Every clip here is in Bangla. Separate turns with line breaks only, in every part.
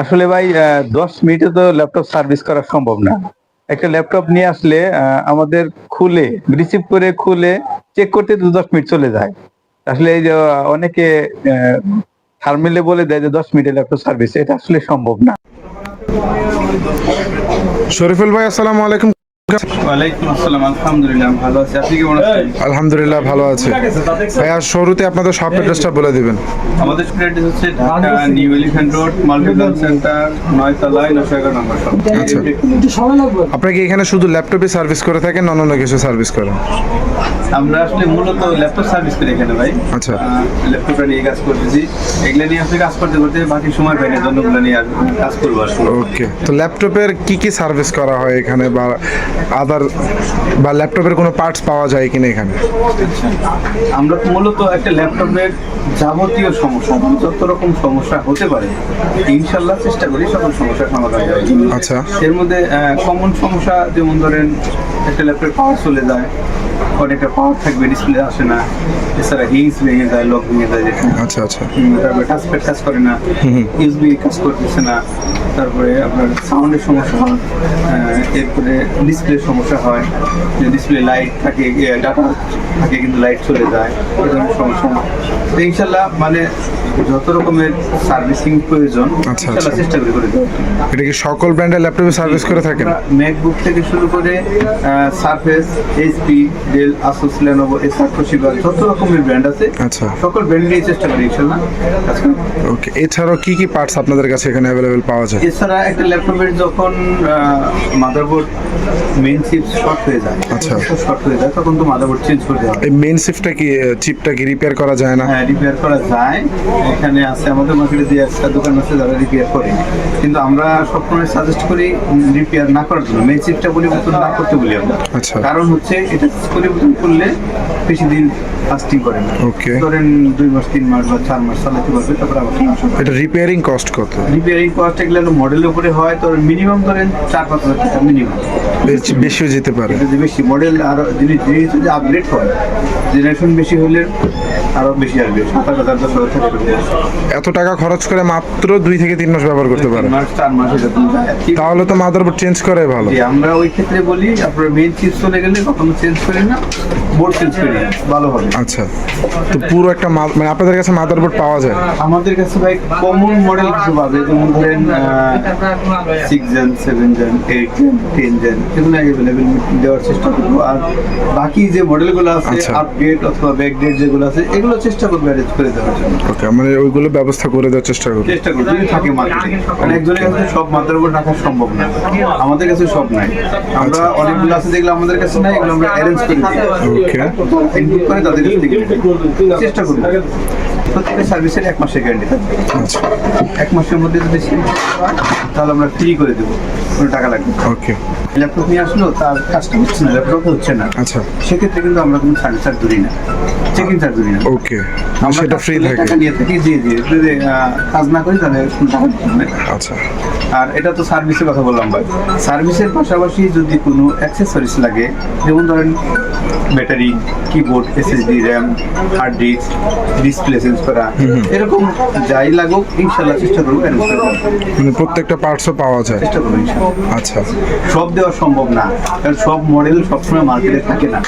আসলে ভাই দশ মিনিটে তো ল্যাপটপ সার্ভিস করা সম্ভব না। একটা ল্যাপটপ নিয়ে আসলে আমাদের খুলে রিসিভ করে খুলে চেক করতে তো দশ মিনিট চলে যায়। আসলে এই যে অনেকে থার্মেলে বলে দেয় যে দশ মিনিটে ল্যাপটপ সার্ভিস এটা আসলে সম্ভব না।
শরীফুল ভাই, আসসালামু আলাইকুম।
ওয়ালাইকুম আসসালাম আলহামদুলিল্লাহ ভালো আছি। আপনি কেমন আছেন?
আলহামদুলিল্লাহ ভালো আছে। ভাইয়া শুরুতে আপনাদের শপ অ্যাড্রেসটা বলে দিবেন।
আমাদের স্টুডেন্ট হচ্ছে Dhaka new elephant road multiplan centre নয়তলায় নশো এগারো নম্বর
আচ্ছা। আপনারা কি এখানে শুধু ল্যাপটপে সার্ভিস করে থাকেন অন্য কিছু সার্ভিস করেন?
আমরা আসলে মূলত ল্যাপটপ সার্ভিস করি এখানে ভাই
আচ্ছা।
ল্যাপটপটা নিয়ে কাজ করতেছি এগুলো নিয়ে আসলে কাজ করতে করতে বাকি সময় পাই না জন্যগুলো নিয়ে আর কাজ করব।
ওকে তো ল্যাপটপের কি কি সার্ভিস করা হয় এখানে বা আদার বা ল্যাপটপের কোনো পার্টস পাওয়া যায় কিনা এখানে
আমরা তো মূলত একটা ল্যাপটপের যাবতীয় সমস্যা যত রকম সমস্যা হতে পারে ইনশাল্লাহ চেষ্টা করি সকল সমস্যার সমাধান জন্য।
আচ্ছা
এর মধ্যে কমন সমস্যা যেমন ধরেন একটা ল্যাপটপের পাওয়ার চলে যায় অনেকটা পাওয়ার থাকবে ডিসপ্লে আসে না। এছাড়া হিংস ভেঙে যায় লক ভেঙে যায়
আচ্ছা আচ্ছা।
তারপরে টাচপ্যাড কাজ করে না। ইউএসবি কাজ করতেছে না। তারপরে আপনার সাউন্ডের সমস্যা হয় এরপরে ডিসপ্লের সমস্যা হয়। যে ডিসপ্লে লাইট থাকে ডাটা থাকে কিন্তু লাইট চলে যায়। এই ধরনের সমস্যা তো ইনশাল্লাহ মানে যত রকমের সার্ভিসিং প্রয়োজন
আচ্ছা,
ইনশাল্লাহ
আচ্ছা।
চেষ্টা করি করে
এটা কি সকল ব্র্যান্ডের ল্যাপটপে সার্ভিস করে থাকেন?
ম্যাকবুক থেকে শুরু করে Surface HP Dell Asus Lenovo Toshiba যত রকমের ব্র্যান্ড আছে
আচ্ছা।
সকল ব্র্যান্ড নিয়ে চেষ্টা করি করি।
ওকে এছাড়াও কি কি পার্টস আপনাদের কাছে এখানে অ্যাভেলেবেল পাওয়া যায়?
এছাড়া একটা ল্যাপটপের যখন মাদারবোর্ড মেইন চিপ শর্ট হয়ে যায়
আচ্ছা।
শর্ট হয়ে যায় তখন তো মাদারবোর্ড চেঞ্জ করে দেওয়া
এই মেইন শিফটটা কি চিপটা কি রিপেয়ার করা যায় না?
হ্যাঁ রিপেয়ার করা যায়। এখানে আছে আমাদের মার্কেটে দিয়ে একটা দোকান আছে যারা রিপেয়ার করে। কিন্তু আমরা সবসময় সাজেস্ট করি রিপেয়ার না করার জন্য। মেইন চিপটা পরিবর্তন না করতে বলি আমরা।
আচ্ছা।
কারণ হচ্ছে এটা পরিবর্তন করলে বেশি দিন লাস্টিং করে না।
ওকে
ধরেন দুই মাস তিন মাস বা চার মাস চালাতে পারবে তারপর আবার।
এটা রিপেয়ারিং কস্ট কত?
রিপেয়ারিং কস্ট এগুলো মডেলের উপরে হয় তো মিনিমাম ধরেন চার পাঁচ হাজার টাকা মিনিমাম
বেশি বেশিও যেতে পারে।
যদি বেশি মডেল আরও জিনিস জিনিস যদি আপগ্রেড হয় জেনারেশন বেশি হলে আরও বেশি আসবে। হাজার দশ হাজার থেকে
এত টাকা খরচ করে মাত্র দুই থেকে তিন মাস ব্যবহার করতে পারে।
চার মাস
তাহলে তো মাদারবোর্ড চেঞ্জ করাই ভালো।
আমরা ওই ক্ষেত্রে বলি আপনার মেইন চিপস চলে গেলে কখনো চেঞ্জ করি না। বোর্ড চেঞ্জ করি ভালো হবে।
আচ্ছা। তো পুরো একটা মানে আপনাদের কাছে মাদারবোর্ড পাওয়া যায়?
আমাদের কাছে ভাই কমন মডেল কিছু পাবে যেমন ধরেন six gen seven gen eight gen ten gen এগুলো অ্যাভেলেবেল দেওয়ার চেষ্টা করব। আর বাকি যে মডেলগুলো আছে
আচ্ছা।
আপডেট অথবা ব্যাকডেট যেগুলো আছে এগুলো চেষ্টা করব অ্যারেঞ্জ করে দেওয়ার জন্য।
ওকে মানে ওইগুলো ব্যবস্থা করে দেওয়ার চেষ্টা করব।
চেষ্টা করব যদি থাকে মার্কেটে কারণ একজনের কাছে সব মাদারবোর্ড রাখা সম্ভব না। আমাদের কাছে সব নাই। আমরা
আচ্ছা।
অনেকগুলো আছে যেগুলো আমাদের কাছে নাই এগুলো আমরা অ্যারেঞ্জ করে দিই।
ওকে
ইনপুট করে তাদের কাছ থেকে চেষ্টা করব প্রত্যেকটা সার্ভিসের এক মাসের গ্যারান্টি থাকবে।
আচ্ছা।
এক মাসের মধ্যে যদি তাহলে আমরা ফ্রি করে দেবো। কোনো টাকা লাগবে
ওকে
ল্যাপটপ নিয়ে আসলো তার কাজটা হচ্ছে না ল্যাপটপ হচ্ছে না।
আচ্ছা।
সেক্ষেত্রে কিন্তু আমরা কোনো সার্ভিস আর ধরি না। চেকিং চার্জ না
ওকে
আমরা
সেটা ফ্রি থাকে।
টাকা নিয়ে থাকি জি জি। যদি কাজ না করি তাহলে টাকা।
আচ্ছা।
আর এটা তো সার্ভিসের কথা বললাম ভাই। সার্ভিসের পাশাপাশি যদি কোনো অ্যাক্সেসরিজ লাগে যেমন ধরেন battery keyboard SSD RAM hard disk display change করা এরকম যাই লাগুক ইনশাল্লাহ চেষ্টা করব।
মানে প্রত্যেকটা পার্টসও পাওয়া যায়।
চেষ্টা করব
আচ্ছা।
সব দেওয়া সম্ভব না। কারণ সব মডেল সবসময় মার্কেটে থাকে না।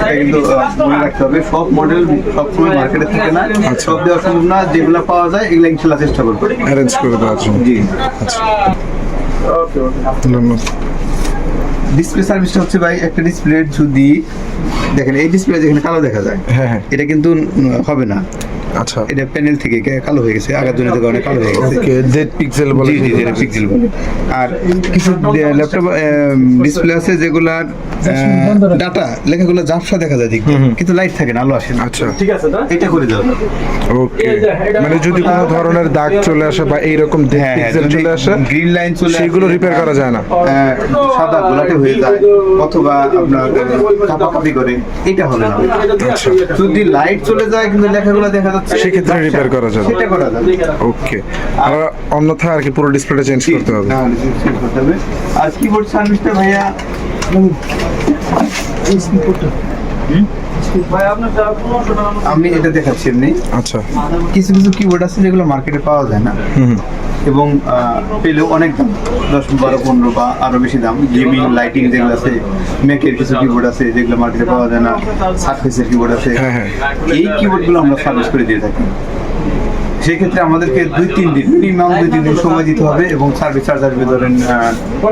এটা কিন্তু মনে রাখতে হবে। সব মডেল সবসময় মার্কেটে থাকে না।
আচ্ছা।
সব দেওয়া সম্ভব না যেগুলো পাওয়া যায় এগুলো ইনশাল্লাহ চেষ্টা করব।
অ্যারেঞ্জ করে দেওয়ার জন্য।
জি।
ধন্যবাদ।
ডিসপ্লে সার্ভিসটা হচ্ছে ভাই একটা ডিসপ্লে যদি দেখেন এই ডিসপ্লে যেখানে কালো দেখা যায়
হ্যাঁ হ্যাঁ।
এটা কিন্তু হবে না।
আচ্ছা।
এটা প্যানেল থেকে কালো হয়ে গেছে কারণে কালো হয়ে গেছে।
ওকে জেড পিক্সেল বলে
জি পিক্সেল বলে। আর কিছু ল্যাপটপ ডিসপ্লে আছে যেগুলার ডাটা লেখাগুলো ঝাপসা দেখা যায় দেখতে কিন্তু লাইট থাকে না আলো আসে না।
আচ্ছা।
এটা করে দাও।
ওকে মানে যদি কোনো ধরনের দাগ চলে আসে বা এইরকম জেড
হ্যাঁ
পিক্সেল চলে আসে
গ্রিন লাইন চলে
সেগুলো রিপেয়ার করা যায় না।
সাদা গোলাটে হয়ে যায় অথবা আপনার কাপা কাপি করে এটা হবে না।
আচ্ছা।
যদি লাইট চলে যায় কিন্তু লেখাগুলো দেখা
সেক্ষেত্রে রিপেয়ার করা যাবে।
সেটা করা যাবে।
ওকে আর অন্যথা আর কি পুরো ডিসপ্লেটা চেঞ্জ করতে হবে।
আর কিবোর্ড সার্ভিসটা ভাইয়া আমি এটা দেখাচ্ছি এমনি।
আচ্ছা।
কিছু কিছু কিবোর্ড আছে যেগুলো মার্কেটে পাওয়া যায় না।
হুম।
এবং আহ, পেলেও অনেক দাম। দশ বারো পনেরো বা আরও বেশি দাম। গেমিং লাইটিং যেগুলো আছে মেকের কিছু কিবোর্ড আছে যেগুলো মার্কেটে পাওয়া যায় না। সার্ফেসের কিবোর্ড আছে।
হ্যাঁ, হ্যাঁ।
এই কিবোর্ডগুলো আমরা সার্ভিস করে দিয়ে থাকি। সেক্ষেত্রে আমাদেরকে দুই তিন দিন মিনিমাম দুই তিন দিন সময় দিতে হবে এবং সার্ভিস চার্জ আসবে ধরেন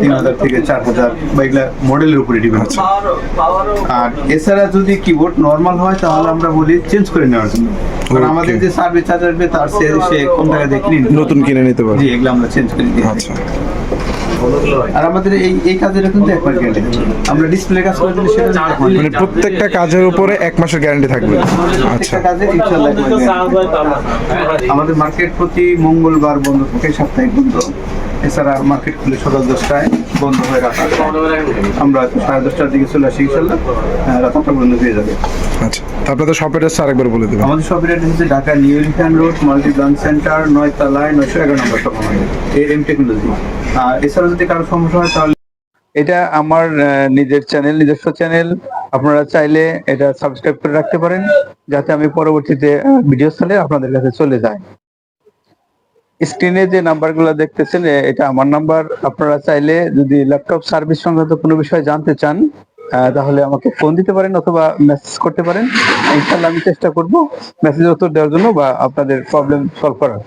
তিন হাজার থেকে চার হাজার বা এগুলা মডেলের উপরে ডিপেন্ড
হচ্ছে।
আর এছাড়া যদি কিবোর্ড নর্মাল হয় তাহলে আমরা বলি চেঞ্জ করে নেওয়ার জন্য। কারণ আমাদের যে সার্ভিস চার্জ আসবে তার সে কম টাকা দিয়ে
নতুন কিনে নিতে
জি এগুলো আমরা চেঞ্জ করে দিই
আচ্ছা।
আর আমাদের এই এই কাজের কিন্তু এক মাস গ্যারান্টি আমরা ডিসপ্লে কাজ করে দিলে সেটা
মানে প্রত্যেকটা কাজের উপরে এক মাসের গ্যারান্টি থাকবে। আচ্ছা।
কাজে ইনশাআল্লাহ এক মাস guarantee। আমাদের মার্কেট প্রতি মঙ্গলবার বন্ধ থাকে সাপ্তাহিক বন্ধ। এছাড়া মার্কেট খুলে সকাল দশটায়। বন্ধ হয়ে রাখা। আমরা সাড়ে দশটার দিকে চলে আসি ইনশাল্লাহ। আহ, রাত আটটা পর্যন্ত পেয়ে যাবে।
আচ্ছা তারপরে তো শপের এসে আরেকবার বলে দেবেন।
আমাদের শপের অ্যাড্রেস হচ্ছে Dhaka new elephant road multi branch centre নয় তলায় নয়শো এগারো নম্বর শপ আমাদের। A M Technology. আর এছাড়া যদি কারও সমস্যা হয় তাহলে এটা আমার আহ, নিজের চ্যানেল নিজস্ব চ্যানেল আপনারা চাইলে এটা সাবস্ক্রাইব করে রাখতে পারেন যাতে আমি পরবর্তীতে ভিডিও চালে আপনাদের কাছে চলে যায় স্ক্রিনে যে নাম্বারগুলো দেখতেছেন এটা আমার নাম্বার। আপনারা চাইলে যদি ল্যাপটপ সার্ভিস সংক্রান্ত কোনো বিষয় জানতে চান তাহলে আমাকে ফোন দিতে পারেন অথবা মেসেজ করতে পারেন। ইনশাল্লাহ আমি চেষ্টা করব মেসেজ উত্তর দেওয়ার জন্য বা আপনাদের প্রবলেম সলভ করার।